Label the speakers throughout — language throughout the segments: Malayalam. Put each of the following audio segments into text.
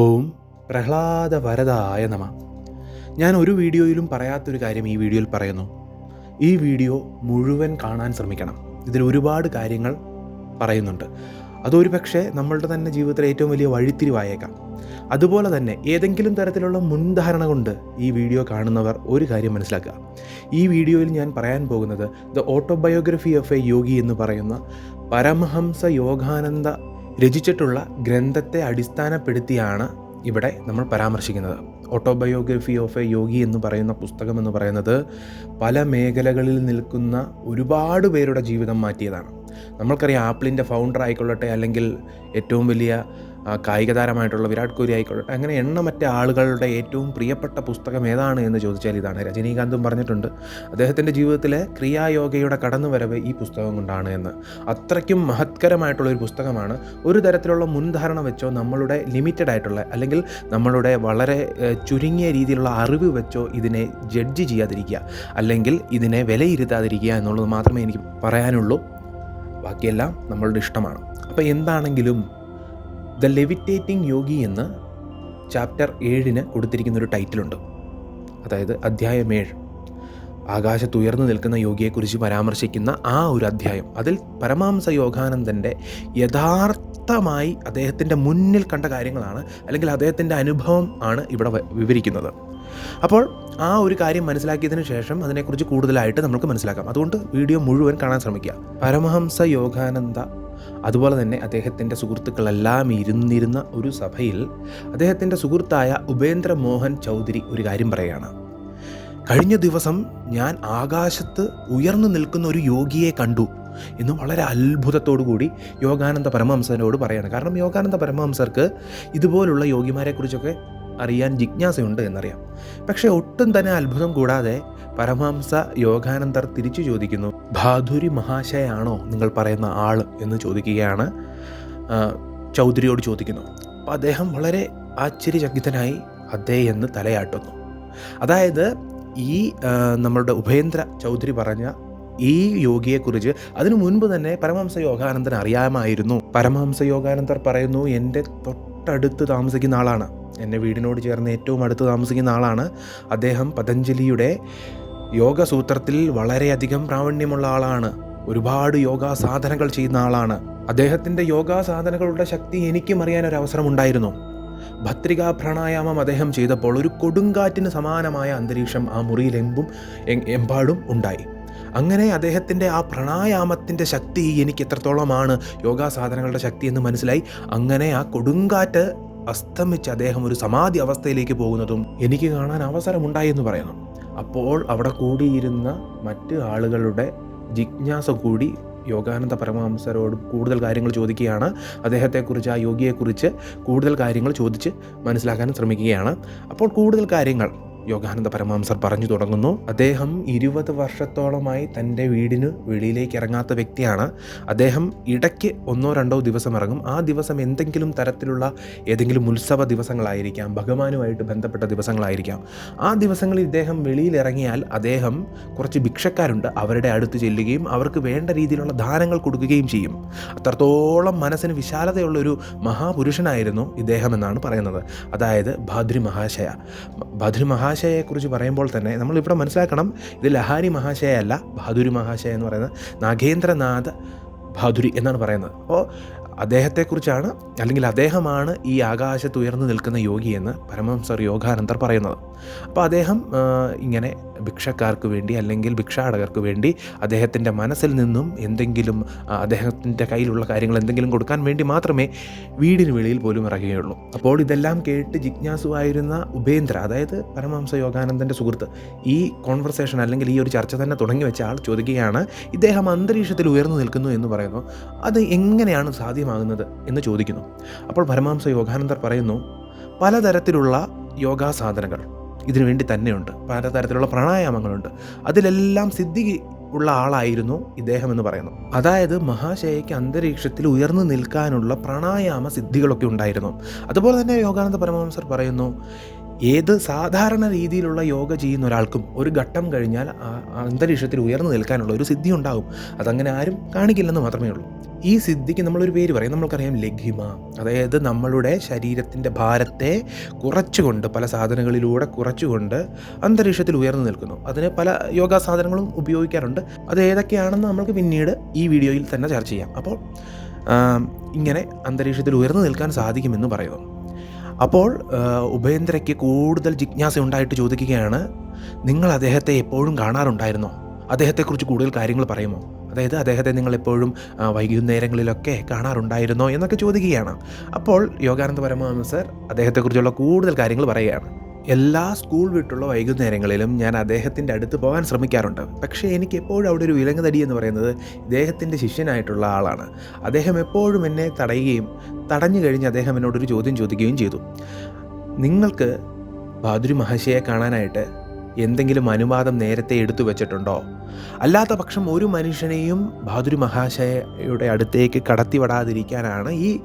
Speaker 1: ഓം പ്രഹ്ലാദ വരദായ നമ. ഞാൻ ഒരു വീഡിയോയിലും പറയാത്തൊരു കാര്യം ഈ വീഡിയോയിൽ പറയുന്നു. ഈ വീഡിയോ മുഴുവൻ കാണാൻ ശ്രമിക്കണം. ഇതിൽ ഒരുപാട് കാര്യങ്ങൾ പറയുന്നുണ്ട്. അതൊരു പക്ഷേ നമ്മളുടെ തന്നെ ജീവിതത്തിലെ ഏറ്റവും വലിയ വഴിത്തിരിവായേക്കാം. അതുപോലെ തന്നെ ഏതെങ്കിലും തരത്തിലുള്ള മുൻധാരണ കൊണ്ട് ഈ വീഡിയോ കാണുന്നവർ ഒരു കാര്യം മനസ്സിലാക്കുക. ഈ വീഡിയോയിൽ ഞാൻ പറയാൻ പോകുന്നത് the autobiography of a yogi എന്ന് പറയുന്ന പരമഹംസ യോഗാനന്ദ രചിച്ചിട്ടുള്ള ഗ്രന്ഥത്തെ അടിസ്ഥാനപ്പെടുത്തിയാണ് ഇവിടെ നമ്മൾ പരാമർശിക്കുന്നത്. ഓട്ടോബയോഗ്രഫി ഓഫ് എ യോഗി എന്ന് പറയുന്ന പുസ്തകം എന്ന് പറയുന്നത് പല മേഖലകളിൽ നിൽക്കുന്ന ഒരുപാട് പേരുടെ ജീവിതം മാറ്റിയതാണ്. നമ്മൾക്കറിയാം ആപ്പിളിന്റെ ഫൗണ്ടർ ആയിക്കൊള്ളട്ടെ അല്ലെങ്കിൽ ഏറ്റവും വലിയ കായിക താരമായിട്ടുള്ള വിരാട് കോഹ്ലി ആയിക്കോട്ടെ അങ്ങനെ എണ്ണമറ്റ ആളുകളുടെ ഏറ്റവും പ്രിയപ്പെട്ട പുസ്തകം ഏതാണ് എന്ന് ചോദിച്ചാൽ ഇതാണ്. രജനീകാന്തും പറഞ്ഞിട്ടുണ്ട് അദ്ദേഹത്തിന്റെ ജീവിതത്തിലെ ക്രിയായോഗയുടെ കടന്നുവരവ് ഈ പുസ്തകം കൊണ്ടാണ് എന്ന്. അത്രയ്ക്കും മഹത്കരമായിട്ടുള്ള ഒരു പുസ്തകമാണ്. ഒരു തരത്തിലുള്ള മുൻധാരണ വെച്ചോ നമ്മളുടെ ലിമിറ്റഡ് ആയിട്ടുള്ള അല്ലെങ്കിൽ നമ്മളുടെ വളരെ ചുരുങ്ങിയ രീതിയിലുള്ള അറിവ് വെച്ചോ ഇതിനെ ജഡ്ജ് ചെയ്യാതിരിക്കുക. അല്ലെങ്കിൽ ഇതിനെ വിലയിരുത്താതിരിക്കുക എന്നുള്ളത് മാത്രമേ എനിക്ക് പറയാനുള്ളൂ. ബാക്കിയെല്ലാം നമ്മളുടെ ഇഷ്ടമാണ്. അപ്പോൾ എന്താണെങ്കിലും ദ ലെവിറ്റേറ്റിംഗ് യോഗി എന്ന് ചാപ്റ്റർ ഏഴിന് കൊടുത്തിരിക്കുന്ന ഒരു ടൈറ്റിലുണ്ട്. അതായത് അധ്യായം ഏഴ്. ആകാശത്ത് ഉയർന്നു നിൽക്കുന്ന യോഗിയെക്കുറിച്ച് പരാമർശിക്കുന്ന ആ ഒരു അധ്യായം. അതിൽ പരമാംസ യോഗാനന്ദന്റെ യഥാർത്ഥമായി അദ്ദേഹത്തിന്റെ മുന്നിൽ കണ്ട കാര്യങ്ങളാണ് അല്ലെങ്കിൽ അദ്ദേഹത്തിന്റെ അനുഭവം ആണ് ഇവിടെ വിവരിക്കുന്നത്. അപ്പോൾ ആ ഒരു കാര്യം മനസ്സിലാക്കിയതിന് ശേഷം അതിനെക്കുറിച്ച് കൂടുതലായിട്ട് നമുക്ക് മനസ്സിലാക്കാം. അതുകൊണ്ട് വീഡിയോ മുഴുവൻ കാണാൻ ശ്രമിക്കുക. പരമഹംസ യോഗാനന്ദ അതുപോലെ തന്നെ അദ്ദേഹത്തിന്റെ സുഹൃത്തുക്കളെല്ലാം ഇരുന്നിരുന്ന ഒരു സഭയിൽ അദ്ദേഹത്തിന്റെ സുഹൃത്തായ ഉപേന്ദ്ര മോഹൻ ചൗധരി ഒരു കാര്യം പറയുകയാണ് കഴിഞ്ഞ ദിവസം ഞാൻ ആകാശത്ത് ഉയർന്നു നിൽക്കുന്ന ഒരു യോഗിയെ കണ്ടു എന്ന് വളരെ അത്ഭുതത്തോടു കൂടി യോഗാനന്ദ പരമഹംസനോട് പറയാണ്. കാരണം യോഗാനന്ദ പരമഹംസർക്ക് ഇതുപോലുള്ള യോഗിമാരെക്കുറിച്ചൊക്കെ അറിയാൻ ജിജ്ഞാസയുണ്ട് എന്നറിയാം. പക്ഷേ ഒട്ടും തന്നെ അത്ഭുതം കൂടാതെ പരമഹംസ യോഗാനന്ദർ തിരിച്ചു ചോദിക്കുന്നു ഭാധുരി മഹാശയാണോ? നിങ്ങൾ പറയുന്ന ആൾ എന്ന് ചോദിക്കുകയാണ് ചൗധരിയോട് ചോദിക്കുന്നു. അപ്പോൾ അദ്ദേഹം വളരെ ആശ്ചര്യചകിതനായി അതേ എന്ന് തലയാട്ടുന്നു. അതായത് ഈ നമ്മളുടെ ഉപേന്ദ്ര ചൗധരി പറഞ്ഞ ഈ യോഗിയെക്കുറിച്ച് അതിനു മുൻപ് തന്നെ പരമഹംസ യോഗാനന്ദൻ അറിയാമായിരുന്നു. പരമഹംസ യോഗാനന്ദർ പറയുന്നു എന്റെ തൊട്ടടുത്ത് താമസിക്കുന്ന ആളാണ്. എന്റെ വീടിനോട് ചേർന്ന് ഏറ്റവും അടുത്ത് താമസിക്കുന്ന ആളാണ്. അദ്ദേഹം പതഞ്ജലിയുടെ യോഗസൂത്രത്തിൽ വളരെയധികം പ്രാവീണ്യമുള്ള ആളാണ്. ഒരുപാട് യോഗാ സാധനകൾ ചെയ്യുന്ന ആളാണ്. അദ്ദേഹത്തിന്റെ യോഗാ സാധനകളുടെ ശക്തി എനിക്കും അറിയാൻ ഒരു അവസരമുണ്ടായിരുന്നു. ഭത്രികാ പ്രാണായാമം അദ്ദേഹം ചെയ്തപ്പോൾ ഒരു കൊടുങ്കാറ്റിന് സമാനമായ അന്തരീക്ഷം ആ മുറിയിലെമ്പും എമ്പാടും ഉണ്ടായി. അങ്ങനെ അദ്ദേഹത്തിന്റെ ആ പ്രാണായാമത്തിന്റെ ശക്തി എനിക്ക് എത്രത്തോളമാണ് യോഗാ സാധനങ്ങളുടെ ശക്തി എന്ന് മനസ്സിലായി. അങ്ങനെ ആ കൊടുങ്കാറ്റ് അസ്തമിച്ച് അദ്ദേഹം ഒരു സമാധി അവസ്ഥയിലേക്ക് പോകുന്നതും എനിക്ക് കാണാൻ അവസരമുണ്ടായി എന്ന് പറയുന്നു. അപ്പോൾ അവിടെ കൂടിയിരുന്ന മറ്റ് ആളുകളുടെ ജിജ്ഞാസ കൂടി യോഗാനന്ദ പരമഹംസരോട് കൂടുതൽ കാര്യങ്ങൾ ചോദിക്കുകയാണ്. അദ്ദേഹത്തെക്കുറിച്ച് ആ യോഗിയെക്കുറിച്ച് കൂടുതൽ കാര്യങ്ങൾ ചോദിച്ച് മനസ്സിലാക്കാൻ ശ്രമിക്കുകയാണ്. അപ്പോൾ കൂടുതൽ കാര്യങ്ങൾ യോഗാനന്ദ പരമാംസർ പറഞ്ഞു തുടങ്ങുന്നു. അദ്ദേഹം ഇരുപത് വർഷത്തോളമായി തന്റെ വീടിന് വെളിയിലേക്ക് ഇറങ്ങാത്ത വ്യക്തിയാണ്. അദ്ദേഹം ഇടയ്ക്ക് ഒന്നോ രണ്ടോ ദിവസം ഇറങ്ങും. ആ ദിവസം എന്തെങ്കിലും തരത്തിലുള്ള ഏതെങ്കിലും ഉത്സവ ദിവസങ്ങളായിരിക്കാം ഭഗവാനുമായിട്ട് ബന്ധപ്പെട്ട ദിവസങ്ങളായിരിക്കാം. ആ ദിവസങ്ങളിൽ ഇദ്ദേഹം വെളിയിൽ ഇറങ്ങിയാൽ അദ്ദേഹം കുറച്ച് ഭിക്ഷക്കാരുണ്ട്. അവരുടെ അടുത്ത് ചെല്ലുകയും അവർക്ക് വേണ്ട രീതിയിലുള്ള ദാനങ്ങൾ കൊടുക്കുകയും ചെയ്യും. അത്രത്തോളം മനസ്സിന് വിശാലതയുള്ള ഒരു മഹാപുരുഷനായിരുന്നു ഇദ്ദേഹം എന്നാണ് പറയുന്നത്. അതായത് ഭാദ്രി മഹാശയ. ഭാദ്രി മഹാശയയെക്കുറിച്ച് പറയുമ്പോൾ തന്നെ നമ്മളിവിടെ മനസ്സിലാക്കണം ഇത് ലഹാരി മഹാശയ അല്ല ബഹാദുരി മഹാശയ എന്ന് പറയുന്നത് നാഗേന്ദ്രനാഥ് ബഹാദുരി എന്നാണ് പറയുന്നത്. അപ്പോൾ അദ്ദേഹത്തെക്കുറിച്ചാണ് അല്ലെങ്കിൽ അദ്ദേഹമാണ് ഈ ആകാശത്ത് ഉയർന്നു നിൽക്കുന്ന യോഗി എന്ന് പരമഹംസർ യോഗാനന്ദർ പറയുന്നത്. അപ്പോൾ അദ്ദേഹം ഇങ്ങനെ ഭിക്ഷക്കാർക്ക് വേണ്ടി അല്ലെങ്കിൽ ഭിക്ഷാടകർക്ക് വേണ്ടി അദ്ദേഹത്തിന്റെ മനസ്സിൽ നിന്നും എന്തെങ്കിലും അദ്ദേഹത്തിന്റെ കയ്യിലുള്ള കാര്യങ്ങൾ എന്തെങ്കിലും കൊടുക്കാൻ വേണ്ടി മാത്രമേ വീടിന് വെളിയിൽ പോലും ഇറങ്ങുകയുള്ളൂ. അപ്പോൾ ഇതെല്ലാം കേട്ട് ജിജ്ഞാസുവായിരുന്ന ഉപേന്ദ്ര അതായത് പരമാംസ യോഗാനന്ദന്റെ സുഹൃത്ത് ഈ കോൺവെർസേഷൻ അല്ലെങ്കിൽ ഈ ഒരു ചർച്ച തന്നെ തുടങ്ങി വെച്ച ആൾ ചോദിക്കുകയാണ് ഇദ്ദേഹം അന്തരീക്ഷത്തിൽ ഉയർന്നു നിൽക്കുന്നു എന്ന് പറയുന്നു. അത് എങ്ങനെയാണ് സാധ്യമാകുന്നത്? എന്ന് ചോദിക്കുന്നു. അപ്പോൾ പരമാംസ യോഗാനന്ദർ പറയുന്നു പലതരത്തിലുള്ള യോഗാ സാധനങ്ങൾ ഇതിനു വേണ്ടി തന്നെയുണ്ട്. പല തരത്തിലുള്ള പ്രാണായാമങ്ങളുണ്ട്. അതിലെല്ലാം സിദ്ധി ഉള്ള ആളായിരുന്നു ഇദ്ദേഹം എന്ന് പറയുന്നു. അതായത് മഹാശയയ്ക്ക് അന്തരീക്ഷത്തിൽ ഉയർന്നു നിൽക്കാനുള്ള പ്രാണായാമ സിദ്ധികളൊക്കെ ഉണ്ടായിരുന്നു. അതുപോലെ തന്നെ യോഗാനന്ദ പരമഹംസർ പറയുന്നു ഏത് സാധാരണ രീതിയിലുള്ള യോഗ ചെയ്യുന്ന ഒരാൾക്കും ഒരു ഘട്ടം കഴിഞ്ഞാൽ അന്തരീക്ഷത്തിൽ ഉയർന്നു നിൽക്കാനുള്ള ഒരു സിദ്ധി ഉണ്ടാകും. അതങ്ങനെ ആരും കാണിക്കില്ലെന്ന് മാത്രമേ ഉള്ളൂ. ഈ സിദ്ധിക്ക് നമ്മളൊരു പേര് പറയും. നമ്മൾക്കറിയാം ലഘിമ. അതായത് നമ്മളുടെ ശരീരത്തിന്റെ ഭാരത്തെ കുറച്ചുകൊണ്ട് പല സാധനങ്ങളിലൂടെ കുറച്ചുകൊണ്ട് അന്തരീക്ഷത്തിൽ ഉയർന്നു നിൽക്കുന്നു. അതിന് പല യോഗാ സാധനങ്ങളും ഉപയോഗിക്കാറുണ്ട്. അത് ഏതൊക്കെയാണെന്ന് നമ്മൾക്ക് പിന്നീട് ഈ വീഡിയോയിൽ തന്നെ ചർച്ച ചെയ്യാം. അപ്പോൾ ഇങ്ങനെ അന്തരീക്ഷത്തിൽ ഉയർന്നു നിൽക്കാൻ സാധിക്കുമെന്ന് പറയുന്നു. അപ്പോൾ ഉപേന്ദ്രയ്ക്ക് കൂടുതൽ ജിജ്ഞാസ ഉണ്ടായിട്ട് ചോദിക്കുകയാണ് നിങ്ങൾ അദ്ദേഹത്തെ എപ്പോഴും കാണാറുണ്ടായിരുന്നോ? അദ്ദേഹത്തെക്കുറിച്ച് കൂടുതൽ കാര്യങ്ങൾ പറയുമോ? അതായത് അദ്ദേഹത്തെ നിങ്ങൾ എപ്പോഴും വൈകുന്നേരങ്ങളിലൊക്കെ കാണാറുണ്ടായിരുന്നോ എന്നൊക്കെ ചോദിക്കുകയാണ്. അപ്പോൾ യോഗാനന്ദ പരമഹംസർ അദ്ദേഹത്തെക്കുറിച്ചുള്ള കൂടുതൽ കാര്യങ്ങൾ പറയുകയാണ്. എല്ലാ സ്കൂൾ വിട്ടുള്ള വൈകുന്നേരങ്ങളിലും ഞാൻ അദ്ദേഹത്തിന്റെ അടുത്ത് പോകാൻ ശ്രമിക്കാറുണ്ട്. പക്ഷേ എനിക്ക് എപ്പോഴും അവിടെ ഒരു വിലങ്ങുതടി എന്ന് പറയുന്നത് ഇദ്ദേഹത്തിന്റെ ശിഷ്യനായിട്ടുള്ള ആളാണ്. അദ്ദേഹം എപ്പോഴും എന്നെ തടയുകയും തടഞ്ഞു കഴിഞ്ഞ് അദ്ദേഹം എന്നോടൊരു ചോദ്യം ചോദിക്കുകയും ചെയ്തു. നിങ്ങൾക്ക് ബാദുരി മഹർഷിയെ കാണാനായിട്ട് എന്തെങ്കിലും അനുവാദം നേരത്തെ എടുത്തു വെച്ചിട്ടുണ്ടോ? അല്ലാത്ത പക്ഷം ഒരു മനുഷ്യനെയും ബഹാദുരി മഹാശയയുടെ അടുത്തേക്ക് കടത്തിവിടാതിരിക്കാനാണ് ഈ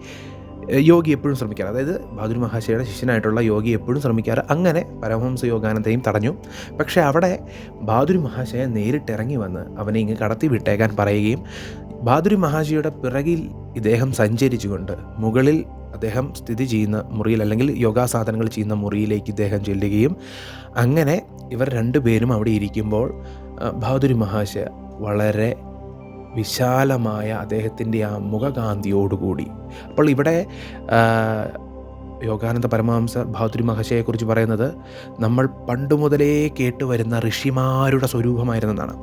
Speaker 1: യോഗി എപ്പോഴും ശ്രമിക്കാറ്. അതായത് ബഹാദുരി മഹാശയയുടെ ശിഷ്യനായിട്ടുള്ള യോഗി എപ്പോഴും ശ്രമിക്കാറ്. അങ്ങനെ പരമഹംസ യോഗാനന്ദയും തടഞ്ഞു. പക്ഷേ അവിടെ ബഹാദുരി മഹാശയ നേരിട്ട് ഇറങ്ങി വന്ന് അവനെ ഇങ്ങ് കടത്തി വിട്ടേക്കാൻ പറയുകയും ബഹാദുരി മഹാശിയുടെ പിറകിൽ ഇദ്ദേഹം സഞ്ചരിച്ചുകൊണ്ട് മുകളിൽ അദ്ദേഹം സ്ഥിതി ചെയ്യുന്ന മുറിയിൽ അല്ലെങ്കിൽ യോഗാ സാധനങ്ങൾ ചെയ്യുന്ന മുറിയിലേക്ക് ഇദ്ദേഹം ചെല്ലുകയും അങ്ങനെ ഇവർ രണ്ടുപേരും അവിടെ ഇരിക്കുമ്പോൾ ബഹാദുരി മഹാശയ വളരെ വിശാലമായ അദ്ദേഹത്തിന്റെ ആ മുഖകാന്തിയോടുകൂടി. അപ്പോൾ ഇവിടെ യോഗാനന്ദ പരമഹംസർ ബഹാദുരി മഹാശയെക്കുറിച്ച് പറയുന്നത് നമ്മൾ പണ്ട് മുതലേ കേട്ടുവരുന്ന ഋഷിമാരുടെ സ്വരൂപമായിരുന്നതാണ്.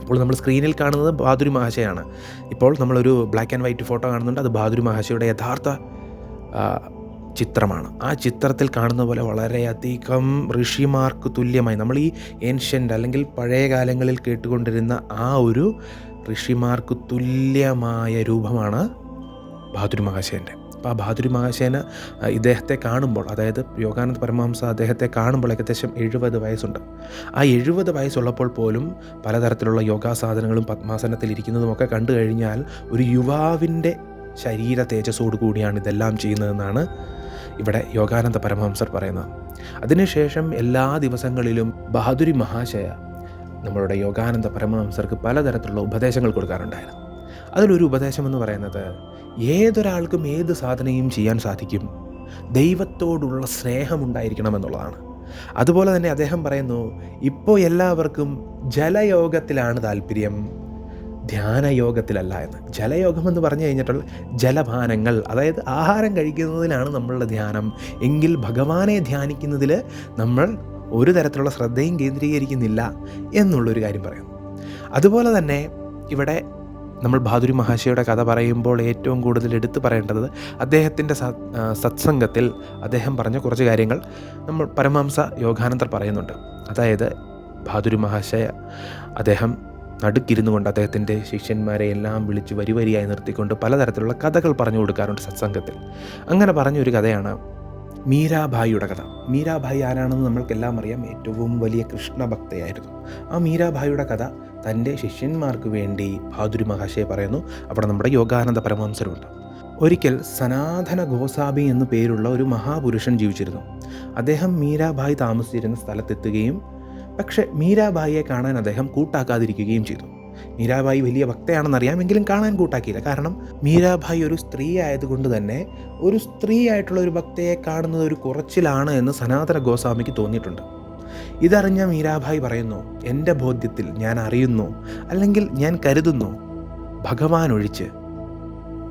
Speaker 1: ഇപ്പോൾ നമ്മൾ സ്ക്രീനിൽ കാണുന്നത് ബഹാദുരി മഹാശയാണ്. ഇപ്പോൾ നമ്മളൊരു ബ്ലാക്ക് ആൻഡ് വൈറ്റ് ഫോട്ടോ കാണുന്നുണ്ട്. അത് ബഹാദുരി മഹാശയുടെ യഥാർത്ഥ ചിത്രമാണ്. ആ ചിത്രത്തിൽ കാണുന്ന പോലെ വളരെയധികം ഋഷിമാർക്ക് തുല്യമായി നമ്മൾ ഈ ഏൻഷ്യന്റ് അല്ലെങ്കിൽ പഴയ കാലങ്ങളിൽ കേട്ടുകൊണ്ടിരുന്ന ആ ഒരു ഋഷിമാർക്ക് തുല്യമായ രൂപമാണ് ബഹാദുരി മഹാശയന്റെ. അപ്പോൾ ആ ബഹാദുരി മഹാശേന ഇദ്ദേഹത്തെ കാണുമ്പോൾ അതായത് യോഗാനന്ദ പരമഹംസ അദ്ദേഹത്തെ കാണുമ്പോൾ ഏകദേശം എഴുപത് വയസ്സുണ്ട്. ആ എഴുപത് വയസ്സുള്ളപ്പോൾ പോലും പലതരത്തിലുള്ള യോഗാ സാധനങ്ങളും പത്മാസനത്തിൽ ഇരിക്കുന്നതുമൊക്കെ കണ്ടു കഴിഞ്ഞാൽ ഒരു യുവാവിന്റെ ശരീര തേജസ്സോടു കൂടിയാണ് ഇതെല്ലാം ചെയ്യുന്നതെന്നാണ് ഇവിടെ യോഗാനന്ദ പരമഹംസർ പറയുന്നത്. അതിനുശേഷം എല്ലാ ദിവസങ്ങളിലും ബഹാദുരി മഹാശയ നമ്മളുടെ യോഗാനന്ദ പരമഹംസർക്ക് പലതരത്തിലുള്ള ഉപദേശങ്ങൾ കൊടുക്കാറുണ്ടായിരുന്നു. അതിലൊരു ഉപദേശം എന്ന് പറയുന്നത് ഏതൊരാൾക്കും ഏത് സാധനയും ചെയ്യാൻ സാധിക്കും ദൈവത്തോടുള്ള സ്നേഹമുണ്ടായിരിക്കണം എന്നുള്ളതാണ്. അതുപോലെ തന്നെ അദ്ദേഹം പറയുന്നു ഇപ്പോൾ എല്ലാവർക്കും ജലയോഗത്തിലാണ് താല്പര്യം. ധ്യാനയോഗത്തിലല്ല എന്ന്. ജലയോഗം എന്ന് പറഞ്ഞു കഴിഞ്ഞിട്ടുള്ള ജലപാനങ്ങൾ അതായത് ആഹാരം കഴിക്കുന്നതിലാണ് നമ്മളുടെ ധ്യാനം. എങ്കിൽ ഭഗവാനെ ധ്യാനിക്കുന്നതിൽ നമ്മൾ ഒരു തരത്തിലുള്ള ശ്രദ്ധയും കേന്ദ്രീകരിക്കുന്നില്ല എന്നുള്ളൊരു കാര്യം പറയുന്നു. അതുപോലെ തന്നെ ഇവിടെ നമ്മൾ ഭാദുരി മഹാശയുടെ കഥ പറയുമ്പോൾ ഏറ്റവും കൂടുതൽ എടുത്തു പറയേണ്ടത് അദ്ദേഹത്തിന്റെ സത് സത്സംഗത്തിൽ അദ്ദേഹം പറഞ്ഞ കുറച്ച് കാര്യങ്ങൾ നമ്മൾ പരമഹംസ യോഗാനന്ദർ പറയുന്നുണ്ട്. അതായത് ഭാദുരി മഹാശയ അദ്ദേഹം നടുക്കിരുന്നു കൊണ്ട് അദ്ദേഹത്തിന്റെ ശിഷ്യന്മാരെ എല്ലാം വിളിച്ച് വരിവരിയായി നിർത്തിക്കൊണ്ട് പലതരത്തിലുള്ള കഥകൾ പറഞ്ഞു കൊടുക്കാറുണ്ട് സത്സംഗത്തിൽ. അങ്ങനെ പറഞ്ഞൊരു കഥയാണ് മീരാഭായിയുടെ കഥ. മീരാഭായി ആരാണെന്ന് നമ്മൾക്കെല്ലാം അറിയാം. ഏറ്റവും വലിയ കൃഷ്ണഭക്തയായിരുന്നു. ആ മീരാഭായിയുടെ കഥ തന്റെ ശിഷ്യന്മാർക്ക് വേണ്ടി ഭാദുരി മഹാശയെ പറയുന്നു. അവിടെ നമ്മുടെ യോഗാനന്ദ പരമഹംസരുണ്ട്. ഒരിക്കൽ സനാതന ഗോസാബി എന്നു പേരുള്ള ഒരു മഹാപുരുഷൻ ജീവിച്ചിരുന്നു. അദ്ദേഹം മീരാഭായി താമസിച്ചിരുന്ന സ്ഥലത്തെത്തുകയും പക്ഷെ മീരാബായിയെ കാണാൻ അദ്ദേഹം കൂട്ടാക്കാതിരിക്കുകയും ചെയ്തു. മീരാബായി വലിയ ഭക്തയാണെന്നറിയാമെങ്കിലും കാണാൻ കൂട്ടാക്കിയില്ല. കാരണം മീരാബായി ഒരു സ്ത്രീ ആയതുകൊണ്ട് തന്നെ ഒരു സ്ത്രീ ആയിട്ടുള്ള ഒരു ഭക്തയെ കാണുന്നത് ഒരു കുറച്ചിലാണ് എന്ന് സനാതന ഗോസ്വാമിക്ക് തോന്നിയിട്ടുണ്ട്. ഇതറിഞ്ഞ മീരാഭായി പറയുന്നു എന്റെ ബോധ്യത്തിൽ ഞാൻ അറിയുന്നു അല്ലെങ്കിൽ ഞാൻ കരുതുന്നു ഭഗവാൻ ഒഴിച്ച്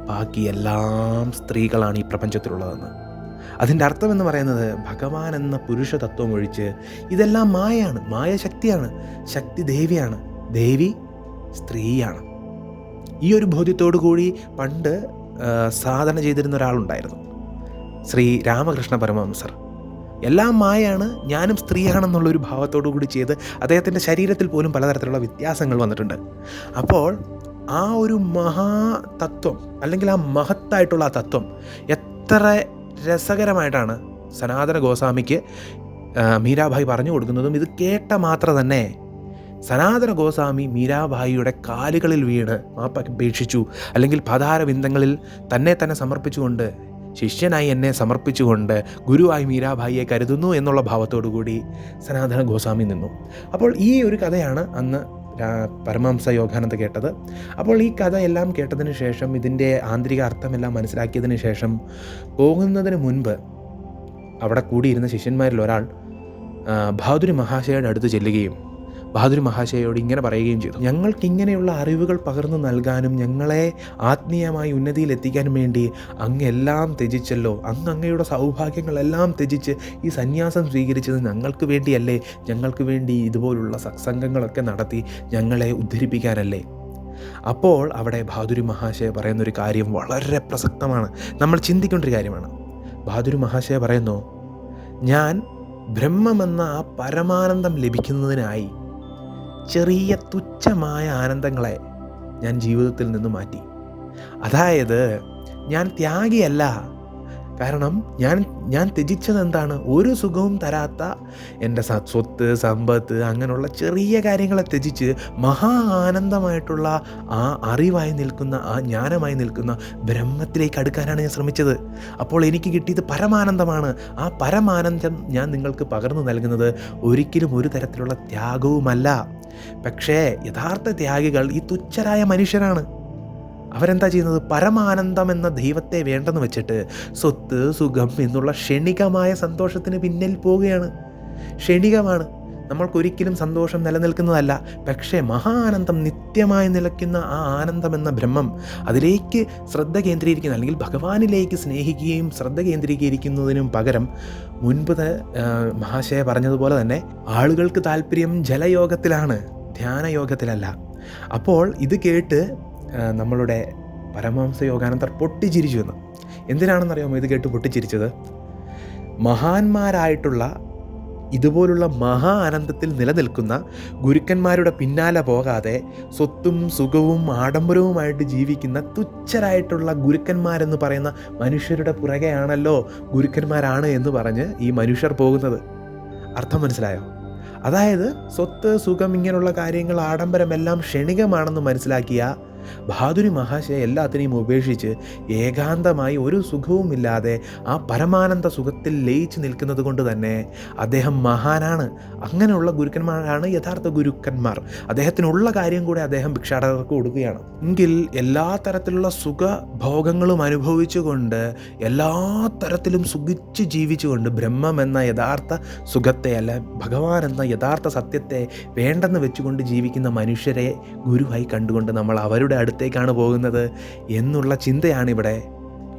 Speaker 1: ബാക്കി എല്ലാം സ്ത്രീകളാണ് ഈ പ്രപഞ്ചത്തിലുള്ളതെന്ന്. അതിന്റെ അർത്ഥം എന്ന് പറയുന്നത് ഭഗവാൻ എന്ന പുരുഷ തത്വം ഒഴിച്ച് ഇതെല്ലാം മായയാണ് മായ ശക്തിയാണ് ശക്തി ദേവിയാണ് ദേവി സ്ത്രീയാണ്. ഈ ഒരു ബോധ്യത്തോടു കൂടി പണ്ട് സാധന ചെയ്തിരുന്ന ഒരാളുണ്ടായിരുന്നു. ശ്രീ രാമകൃഷ്ണ പരമഹംസർ. എല്ലാം മായയാണ് ഞാനും സ്ത്രീയാണെന്നുള്ളൊരു ഭാവത്തോടു കൂടി ചെയ്ത് അദ്ദേഹത്തിന്റെ ശരീരത്തിൽ പോലും പലതരത്തിലുള്ള വ്യത്യാസങ്ങൾ വന്നിട്ടുണ്ട്. അപ്പോൾ ആ ഒരു മഹാതത്വം അല്ലെങ്കിൽ ആ മഹത്തായിട്ടുള്ള ആ തത്വം എത്ര രസകരമായിട്ടാണ് സനാതന ഗോസ്വാമിക്ക് മീരാഭായി പറഞ്ഞു കൊടുക്കുന്നതും ഇത് കേട്ട മാത്രം തന്നെ സനാതന ഗോസ്വാമി മീരാഭായിയുടെ കാലുകളിൽ വീണ് മാപ്പപേക്ഷിച്ചു അല്ലെങ്കിൽ പതാരബിന്ദങ്ങളിൽ തന്നെ തന്നെ സമർപ്പിച്ചുകൊണ്ട് ശിഷ്യനായി എന്നെ സമർപ്പിച്ചുകൊണ്ട് ഗുരുവായി മീരാഭായിയെ കരുതുന്നു എന്നുള്ള ഭാവത്തോടു കൂടി സനാതന ഗോസ്വാമി നിന്നു. അപ്പോൾ ഈ ഒരു കഥയാണ് അന്ന് പരമഹംസ യോഗാനന്ദ കേട്ടത്. അപ്പോൾ ഈ കഥ എല്ലാം കേട്ടതിന് ശേഷം ഇതിന്റെ ആന്തരിക അർത്ഥമെല്ലാം മനസ്സിലാക്കിയതിന് ശേഷം പോകുന്നതിന് മുൻപ് അവിടെ കൂടിയിരുന്ന ശിഷ്യന്മാരിൽ ഒരാൾ ബഹാദുരി മഹാശയുടെ അടുത്ത് ചെല്ലുകയും ബഹാദുരി മഹാശയോട് ഇങ്ങനെ പറയുകയും ചെയ്തു. ഞങ്ങൾക്ക് ഇങ്ങനെയുള്ള അറിവുകൾ പകർന്നു നൽകാനും ഞങ്ങളെ ആത്മീയമായി ഉന്നതിയിൽ എത്തിക്കാനും വേണ്ടി അങ്ങ് എല്ലാം ത്യജിച്ചല്ലോ. അങ്ങ് അങ്ങയുടെ സൗഭാഗ്യങ്ങളെല്ലാം ത്യജിച്ച് ഈ സന്യാസം സ്വീകരിച്ചത് ഞങ്ങൾക്ക് വേണ്ടിയല്ലേ. ഞങ്ങൾക്ക് വേണ്ടി ഇതുപോലുള്ള സത്സംഗങ്ങളൊക്കെ നടത്തി ഞങ്ങളെ ഉദ്ധരിപ്പിക്കാനല്ലേ. അപ്പോൾ അവിടെ ബഹാദുരി മഹാശയ പറയുന്നൊരു കാര്യം വളരെ പ്രസക്തമാണ്. നമ്മൾ ചിന്തിക്കേണ്ട ഒരു കാര്യമാണ്. ബഹാദുരി മഹാശയ പറയുന്നു ഞാൻ ബ്രഹ്മമെന്ന ആ പരമാനന്ദം ലഭിക്കുന്നതിനായി ചെറിയ തുച്ഛമായ ആനന്ദങ്ങളെ ഞാൻ ജീവിതത്തിൽ നിന്ന് മാറ്റി. അതായത് ഞാൻ ത്യാഗിയല്ല. കാരണം ഞാൻ ഞാൻ ത്യജിച്ചത് എന്താണ്? ഒരു സുഖവും തരാത്ത എന്റെ സ്വത്ത് സമ്പത്ത് അങ്ങനെയുള്ള ചെറിയ കാര്യങ്ങളെ ത്യജിച്ച് മഹാ ആനന്ദമായിട്ടുള്ള ആ അറിവായി നിൽക്കുന്ന ആ ജ്ഞാനമായി നിൽക്കുന്ന ബ്രഹ്മത്തിലേക്ക് അടുക്കാനാണ് ഞാൻ ശ്രമിച്ചത്. അപ്പോൾ എനിക്ക് കിട്ടിയത് പരമാനന്ദമാണ്. ആ പരമാനന്ദം ഞാൻ നിങ്ങൾക്ക് പകർന്നു നൽകുന്നത് ഒരിക്കലും ഒരു തരത്തിലുള്ള ത്യാഗവുമല്ല. പക്ഷേ യഥാർത്ഥ ത്യാഗികൾ ഈ തുച്ഛരായ മനുഷ്യരാണ്. അവരെന്താ ചെയ്യുന്നത്? പരമാനന്ദം എന്ന ദൈവത്തെ വേണ്ടെന്ന് വെച്ചിട്ട് സ്വത്ത് സുഖം എന്നുള്ള ക്ഷണികമായ സന്തോഷത്തിന് പിന്നിൽ പോവുകയാണ്. ക്ഷണികമാണ്. നമ്മൾക്കൊരിക്കലും സന്തോഷം നിലനിൽക്കുന്നതല്ല. പക്ഷേ മഹാനന്ദം നിത്യമായി നിലയ്ക്കുന്ന ആ ആനന്ദം എന്ന ബ്രഹ്മം അതിലേക്ക് ശ്രദ്ധ കേന്ദ്രീകരിക്കുന്ന അല്ലെങ്കിൽ ഭഗവാനിലേക്ക് സ്നേഹിക്കുകയും ശ്രദ്ധ കേന്ദ്രീകരിക്കുന്നതിനും പകരം മുൻപ് മഹാശയ പറഞ്ഞതുപോലെ തന്നെ ആളുകൾക്ക് താല്പര്യം ജലയോഗത്തിലാണ് ധ്യാനയോഗത്തിലല്ല. അപ്പോൾ ഇത് കേട്ട് നമ്മളുടെ പരമഹംസ യോഗാനന്ദർ പൊട്ടിച്ചിരിച്ചു എന്ന്. എന്തിനാണെന്നറിയാമോ ഇത് കേട്ട് പൊട്ടിച്ചിരിച്ചത്? മഹാന്മാരായിട്ടുള്ള ഇതുപോലുള്ള മഹാ ആനന്ദത്തിൽ നിലനിൽക്കുന്ന ഗുരുക്കന്മാരുടെ പിന്നാലെ പോകാതെ സ്വത്തും സുഖവും ആഡംബരവുമായിട്ട് ജീവിക്കുന്ന തുച്ഛരായിട്ടുള്ള ഗുരുക്കന്മാരെന്ന് പറയുന്ന മനുഷ്യരുടെ പുറകെയാണല്ലോ ഗുരുക്കന്മാരാണ് എന്ന് പറഞ്ഞ് ഈ മനുഷ്യർ പോകുന്നത്. അർത്ഥം മനസ്സിലായോ? അതായത് സ്വത്ത് സുഖം ഇങ്ങനെയുള്ള കാര്യങ്ങൾ ആഡംബരമെല്ലാം ക്ഷണികമാണെന്ന് മനസ്സിലാക്കിയ ബഹാദുരി മഹാശയ എല്ലാത്തിനെയും ഉപേക്ഷിച്ച് ഏകാന്തമായി ഒരു സുഖവുമില്ലാതെ ആ പരമാനന്ദ സുഖത്തിൽ ലയിച്ചു നിൽക്കുന്നത് കൊണ്ട് തന്നെ അദ്ദേഹം മഹാനാണ്. അങ്ങനെയുള്ള ഗുരുക്കന്മാരാണ് യഥാർത്ഥ ഗുരുക്കന്മാർ. അദ്ദേഹത്തിനുള്ള കാര്യം കൂടെ അദ്ദേഹം ഭിക്ഷാടകർക്ക് കൊടുക്കുകയാണ്. എങ്കിൽ എല്ലാ തരത്തിലുള്ള സുഖഭോഗങ്ങളും അനുഭവിച്ചുകൊണ്ട് എല്ലാ തരത്തിലും സുഖിച്ച് ജീവിച്ചുകൊണ്ട് ബ്രഹ്മം എന്ന യഥാർത്ഥ സുഖത്തെ അല്ല ഭഗവാൻ എന്ന യഥാർത്ഥ സത്യത്തെ വേണ്ടെന്ന് വെച്ചുകൊണ്ട് ജീവിക്കുന്ന മനുഷ്യരെ ഗുരുവായി കണ്ടുകൊണ്ട് നമ്മൾ അവരുടെ അടുത്തേക്കാണ് പോകുന്നത് എന്നുള്ള ചിന്തയാണ് ഇവിടെ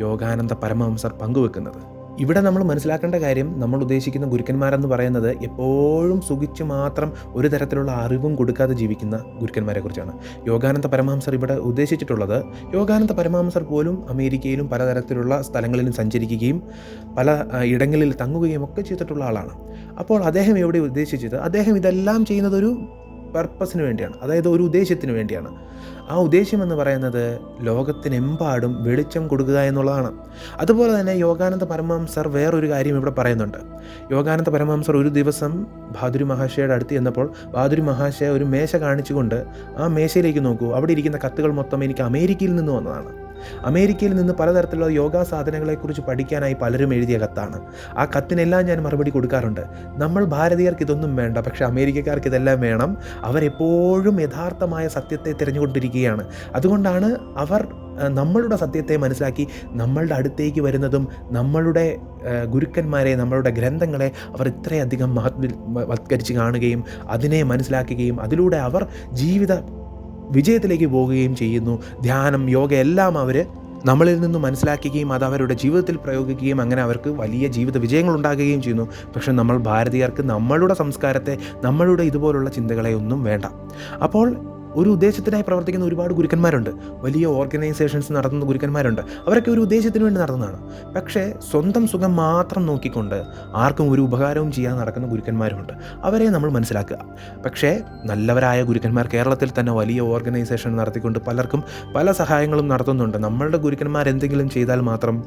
Speaker 1: യോഗാനന്ദ പരമഹംസർ പങ്കുവെക്കുന്നത്. ഇവിടെ നമ്മൾ മനസ്സിലാക്കേണ്ട കാര്യം നമ്മൾ ഉദ്ദേശിക്കുന്ന ഗുരുക്കന്മാരെന്ന് പറയുന്നത് എപ്പോഴും സുഖിച്ച് മാത്രം ഒരു തരത്തിലുള്ള അറിവും കൊടുക്കാതെ ജീവിക്കുന്ന ഗുരുക്കന്മാരെ കുറിച്ചാണ്. യോഗാനന്ദ പരമഹംസർ ഇവിടെ ഉദ്ദേശിച്ചിട്ടുള്ളത് യോഗാനന്ദ പരമഹംസർ പോലും അമേരിക്കയിലും പലതരത്തിലുള്ള സ്ഥലങ്ങളിലും സഞ്ചരിക്കുകയും പല ഇടങ്ങളിൽ തങ്ങുകയും ഒക്കെ ചെയ്തിട്ടുള്ള ആളാണ്. അപ്പോൾ അദ്ദേഹം എവിടെ ഉദ്ദേശിച്ചത്? അദ്ദേഹം ഇതെല്ലാം ചെയ്യുന്നത് ഒരു പർപ്പസിന് വേണ്ടിയാണ്. അതായത് ഒരു ഉദ്ദേശത്തിന് വേണ്ടിയാണ്. ആ ഉദ്ദേശം എന്ന് പറയുന്നത് ലോകത്തിനെമ്പാടും വെളിച്ചം കൊടുക്കുക എന്നുള്ളതാണ്. അതുപോലെ തന്നെ യോഗാനന്ദ പരമഹംസർ വേറൊരു കാര്യം ഇവിടെ പറയുന്നുണ്ട്. യോഗാനന്ദ പരമഹംസർ ഒരു ദിവസം ബാദുരി മഹാശയുടെ അടുത്ത് ചെന്നപ്പോൾ ബാദുരി മഹാശയ ഒരു മേശ കാണിച്ചുകൊണ്ട് ആ മേശയിലേക്ക് നോക്കൂ. അവിടെ ഇരിക്കുന്ന കത്തുകൾ മൊത്തം എനിക്ക് അമേരിക്കയിൽ നിന്ന് വന്നതാണ്. അമേരിക്കയിൽ നിന്ന് പലതരത്തിലുള്ള യോഗാ സാധനങ്ങളെക്കുറിച്ച് പഠിക്കാനായി പലരും എഴുതിയ കത്താണ്. ആ കത്തിനെല്ലാം ഞാൻ മറുപടി കൊടുക്കാറുണ്ട്. നമ്മൾ ഭാരതീയർക്ക് ഇതൊന്നും വേണ്ട പക്ഷേ അമേരിക്കക്കാർക്ക് ഇതെല്ലാം വേണം. അവരെപ്പോഴും യഥാർത്ഥമായ സത്യത്തെ തിരഞ്ഞുകൊണ്ടിരിക്കുകയാണ്. അതുകൊണ്ടാണ് അവർ നമ്മളുടെ സത്യത്തെ മനസ്സിലാക്കി നമ്മളുടെ അടുത്തേക്ക് വരുന്നതും നമ്മളുടെ ഗുരുക്കന്മാരെ നമ്മളുടെ ഗ്രന്ഥങ്ങളെ അവർ ഇത്രയധികം മഹത്വ വത്കരിച്ച് കാണുകയും അതിനെ മനസ്സിലാക്കുകയും അതിലൂടെ അവർ ജീവിത വിജയത്തിലേക്ക് പോവുകയും ചെയ്യുന്നു. ധ്യാനം യോഗ എല്ലാം അവർ നമ്മളിൽ നിന്ന് മനസ്സിലാക്കുകയും അത് അവരുടെ ജീവിതത്തിൽ പ്രയോഗിക്കുകയും അങ്ങനെ അവർക്ക് വലിയ ജീവിത വിജയങ്ങൾ ഉണ്ടാകുകയും ചെയ്യുന്നു. പക്ഷെ നമ്മൾ ഭാരതീയർക്ക് നമ്മളുടെ സംസ്കാരത്തെ നമ്മളുടെ ഇതുപോലുള്ള ചിന്തകളെ ഒന്നും വേണ്ട. അപ്പോൾ ഒരു ഉദ്ദേശത്തിനായി പ്രവർത്തിക്കുന്ന ഒരുപാട് ഗുരുക്കന്മാരുണ്ട്. വലിയ ഓർഗനൈസേഷൻസ് നടത്തുന്ന ഗുരുക്കന്മാരുണ്ട്. അവരൊക്കെ ഒരു ഉദ്ദേശത്തിന് വേണ്ടി നടത്തുന്നതാണ്. പക്ഷേ സ്വന്തം സുഖം മാത്രം നോക്കിക്കൊണ്ട് ആർക്കും ഒരു ഉപകാരവും ചെയ്യാൻ നടക്കുന്ന ഗുരുക്കന്മാരുമുണ്ട്. അവരെ നമ്മൾ മനസ്സിലാക്കുക. പക്ഷേ നല്ലവരായ ഗുരുക്കന്മാർ കേരളത്തിൽ തന്നെ വലിയ ഓർഗനൈസേഷൻ നടത്തിക്കൊണ്ട് പലർക്കും പല സഹായങ്ങളും നടത്തുന്നുണ്ട്. നമ്മളുടെ ഗുരുക്കന്മാർ എന്തെങ്കിലും ചെയ്താൽ മാത്രം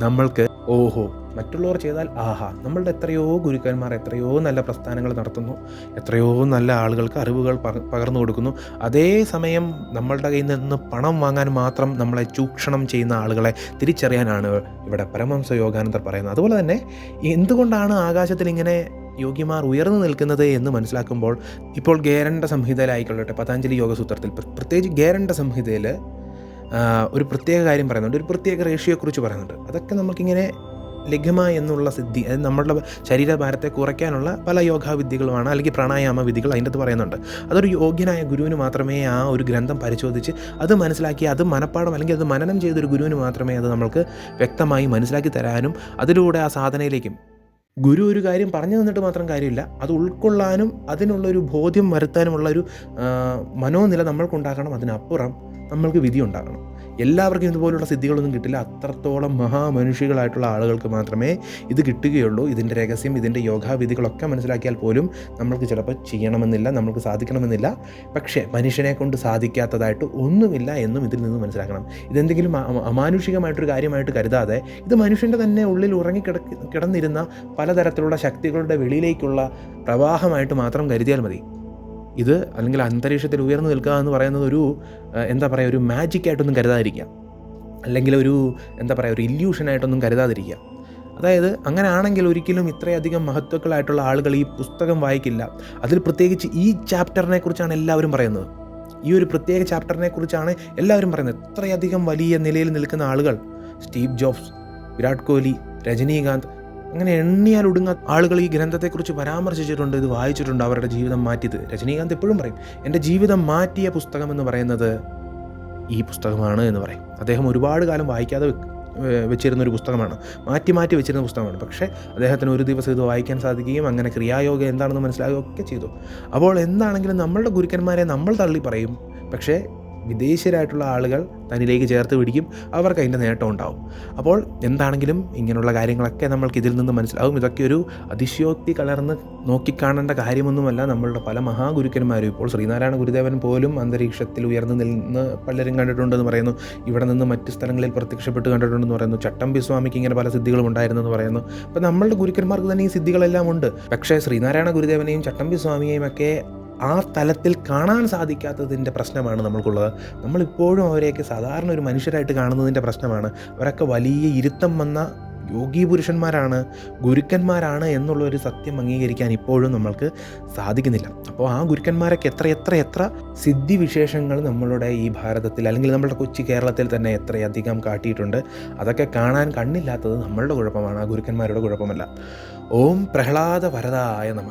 Speaker 1: നമ്മൾക്ക് ഓഹോ മറ്റുള്ളവർ ചെയ്താൽ ആഹാ നമ്മളുടെ എത്രയോ ഗുരുക്കന്മാർ എത്രയോ നല്ല പ്രസ്ഥാനങ്ങൾ നടത്തുന്നു എത്രയോ നല്ല ആളുകൾക്ക് അറിവുകൾ പകർന്നു കൊടുക്കുന്നു. അതേസമയം നമ്മളുടെ കയ്യിൽ നിന്ന് പണം വാങ്ങാൻ മാത്രം നമ്മളെ ചൂഷണം ചെയ്യുന്ന ആളുകളെ തിരിച്ചറിയാനാണ് ഇവിടെ പരമംസ യോഗാനന്ദർ പറയുന്നത്. അതുപോലെ തന്നെ എന്തുകൊണ്ടാണ് ആകാശത്തിൽ ഇങ്ങനെ യോഗിമാർ ഉയർന്നു നിൽക്കുന്നത് എന്ന് മനസ്സിലാക്കുമ്പോൾ ഇപ്പോൾ ഗേരണ്ട സംഹിതയിലായിക്കൊള്ളട്ടെ പതഞ്ജലി യോഗസൂത്രത്തിൽ പ്ര- പ്രത്യേകിച്ച് ഗേരണ്ട സംഹിതയിൽ ഒരു പ്രത്യേക കാര്യം പറയുന്നുണ്ട് ഒരു പ്രത്യേക റേഷ്യോയെക്കുറിച്ച് പറയുന്നുണ്ട്. അതൊക്കെ നമുക്കിങ്ങനെ ലഘ്മ എന്നുള്ള സിദ്ധി അതായത് നമ്മളുടെ ശരീരഭാരത്തെ കുറയ്ക്കാനുള്ള പല യോഗാവിദ്യകളുമാണ് അല്ലെങ്കിൽ പ്രാണായാമ വിധികൾ അതിന്റെ അത് പറയുന്നുണ്ട്. അതൊരു യോഗ്യനായ ഗുരുവിന് മാത്രമേ ആ ഒരു ഗ്രന്ഥം പരിശോധിച്ച് അത് മനസ്സിലാക്കി അത് മനപ്പാടം അല്ലെങ്കിൽ അത് മനനം ചെയ്തൊരു ഗുരുവിന് മാത്രമേ അത് നമ്മൾക്ക് വ്യക്തമായി മനസ്സിലാക്കി തരാനും അതിലൂടെ ആ സാധനയിലേക്കും ഗുരു ഒരു കാര്യം പറഞ്ഞു തന്നിട്ട് മാത്രം കാര്യമില്ല. അത് ഉൾക്കൊള്ളാനും അതിനുള്ളൊരു ബോധ്യം വരുത്താനുമുള്ള ഒരു മനോനില നമ്മൾക്കുണ്ടാക്കണം അതിനപ്പുറം നമ്മൾക്ക് വിധി ഉണ്ടാകണം. എല്ലാവർക്കും ഇതുപോലുള്ള സിദ്ധികളൊന്നും കിട്ടില്ല. അത്രത്തോളം മഹാമനുഷ്യകളായിട്ടുള്ള ആളുകൾക്ക് മാത്രമേ ഇത് കിട്ടുകയുള്ളൂ. ഇതിന്റെ രഹസ്യം ഇതിന്റെ യോഗാവിധികളൊക്കെ മനസ്സിലാക്കിയാൽ പോലും നമ്മൾക്ക് ചിലപ്പോൾ ചെയ്യണമെന്നില്ല നമ്മൾക്ക് സാധിക്കണമെന്നില്ല. പക്ഷേ മനുഷ്യനെ കൊണ്ട് സാധിക്കാത്തതായിട്ട് ഒന്നുമില്ല എന്നും ഇതിൽ നിന്ന് മനസ്സിലാക്കണം. ഇതെന്തെങ്കിലും അമാനുഷികമായിട്ടൊരു കാര്യമായിട്ട് കരുതാതെ ഇത് മനുഷ്യന്റെ തന്നെ ഉള്ളിൽ ഉറങ്ങി കിടന്നിരുന്ന പലതരത്തിലുള്ള ശക്തികളുടെ വെളിയിലേക്കുള്ള പ്രവാഹമായിട്ട് മാത്രം കരുതിയാൽ മതി. ഇത് അല്ലെങ്കിൽ അന്തരീക്ഷത്തിൽ ഉയർന്നു നിൽക്കുക എന്ന് പറയുന്നത് ഒരു എന്താ പറയുക ഒരു മാജിക് ആയിട്ടൊന്നും കരുതാതിരിക്കുക. അല്ലെങ്കിൽ ഒരു എന്താ പറയുക ഒരു ഇല്യൂഷനായിട്ടൊന്നും കരുതാതിരിക്കുക. അതായത് അങ്ങനെ ആണെങ്കിൽ ഒരിക്കലും ഇത്രയധികം മഹത്വക്കളായിട്ടുള്ള ആളുകൾ ഈ പുസ്തകം വായിക്കില്ല. അതിൽ പ്രത്യേകിച്ച് ഈ ചാപ്റ്ററിനെ കുറിച്ചാണ് എല്ലാവരും പറയുന്നത്. ഈ ഒരു പ്രത്യേക ചാപ്റ്ററിനെ കുറിച്ചാണ് എല്ലാവരും പറയുന്നത്. ഇത്രയധികം വലിയ നിലയിൽ നിൽക്കുന്ന ആളുകൾ സ്റ്റീവ് ജോബ്സ് വിരാട് കോഹ്ലി രജനീകാന്ത് അങ്ങനെ എണ്ണിയാൽ ഒടുങ്ങ ആളുകൾ ഈ ഗ്രന്ഥത്തെക്കുറിച്ച് പരാമർശിച്ചിട്ടുണ്ട് ഇത് വായിച്ചിട്ടുണ്ട് അവരുടെ ജീവിതം മാറ്റിയത്. രജനീകാന്ത് എപ്പോഴും പറയും എന്റെ ജീവിതം മാറ്റിയ പുസ്തകം എന്ന് പറയുന്നത് ഈ പുസ്തകമാണ് എന്ന് പറയും. അദ്ദേഹം ഒരുപാട് കാലം വായിക്കാതെ വെച്ചിരുന്ന ഒരു പുസ്തകമാണ്. മാറ്റി മാറ്റി വെച്ചിരുന്ന പുസ്തകമാണ്. പക്ഷേ അദ്ദേഹത്തിന് ഒരു ദിവസം ഇത് വായിക്കാൻ സാധിക്കുകയും അങ്ങനെ ക്രിയായോഗം എന്താണെന്ന് മനസ്സിലാകുകയൊക്കെ ചെയ്തു. അപ്പോൾ എന്താണെങ്കിലും നമ്മളുടെ ഗുരുക്കന്മാരെ നമ്മൾ തള്ളി പറയും. പക്ഷേ വിദേശീയരായിട്ടുള്ള ആളുകൾ തന്നിലേക്ക് ചേർത്ത് പിടിക്കും. അവർക്ക് അതിന്റെ നേട്ടം ഉണ്ടാവും. അപ്പോൾ എന്താണെങ്കിലും ഇങ്ങനെയുള്ള കാര്യങ്ങളൊക്കെ നമ്മൾക്ക് ഇതിൽ നിന്ന് മനസ്സിലാവും. ഇതൊക്കെ ഒരു അതിശയോക്തി കലർന്ന് നോക്കിക്കാണേണ്ട കാര്യമൊന്നുമല്ല. നമ്മളുടെ പല മഹാഗുരുക്കന്മാരും ഇപ്പോൾ ശ്രീനാരായണ ഗുരുദേവൻ പോലും അന്തരീക്ഷത്തിൽ ഉയർന്നു നിന്ന് പലരും കണ്ടിട്ടുണ്ടെന്ന് പറയുന്നു. ഇവിടെ നിന്ന് മറ്റ് സ്ഥലങ്ങളിൽ പ്രത്യക്ഷപ്പെട്ട് കണ്ടിട്ടുണ്ടെന്ന് പറയുന്നു. ചട്ടമ്പി സ്വാമിക്ക് ഇങ്ങനെ പല സിദ്ധികളും ഉണ്ടായിരുന്നെന്ന് പറയുന്നു. അപ്പോൾ നമ്മളുടെ ഗുരുക്കന്മാർക്ക് തന്നെ ഈ സിദ്ധികളെല്ലാം ഉണ്ട്. പക്ഷേ ശ്രീനാരായണ ഗുരുദേവനെയും ചട്ടമ്പി സ്വാമിയെയും ഒക്കെ ആ തലത്തിൽ കാണാൻ സാധിക്കാത്തതിന്റെ പ്രശ്നമാണ് നമ്മൾക്കുള്ളത്. നമ്മളിപ്പോഴും അവരെയൊക്കെ സാധാരണ ഒരു മനുഷ്യരായിട്ട് കാണുന്നതിന്റെ പ്രശ്നമാണ്. അവരൊക്കെ വലിയ ഇരുത്തം വന്ന യോഗി പുരുഷന്മാരാണ് ഗുരുക്കന്മാരാണ് എന്നുള്ള ഒരു സത്യം അംഗീകരിക്കാൻ ഇപ്പോഴും നമ്മൾക്ക് സാധിക്കുന്നില്ല. അപ്പോൾ ആ ഗുരുക്കന്മാരൊക്കെ എത്ര എത്ര എത്ര സിദ്ധി വിശേഷങ്ങൾ നമ്മളുടെ ഈ ഭാരതത്തിൽ അല്ലെങ്കിൽ നമ്മുടെ കൊച്ചി കേരളത്തിൽ തന്നെ എത്രയധികം കാട്ടിയിട്ടുണ്ട്. അതൊക്കെ കാണാൻ കണ്ണില്ലാത്തത് നമ്മളുടെ കുഴപ്പമാണ് ആ ഗുരുക്കന്മാരുടെ കുഴപ്പമല്ല. ഓം പ്രഹ്ലാദ വരദായ നമ.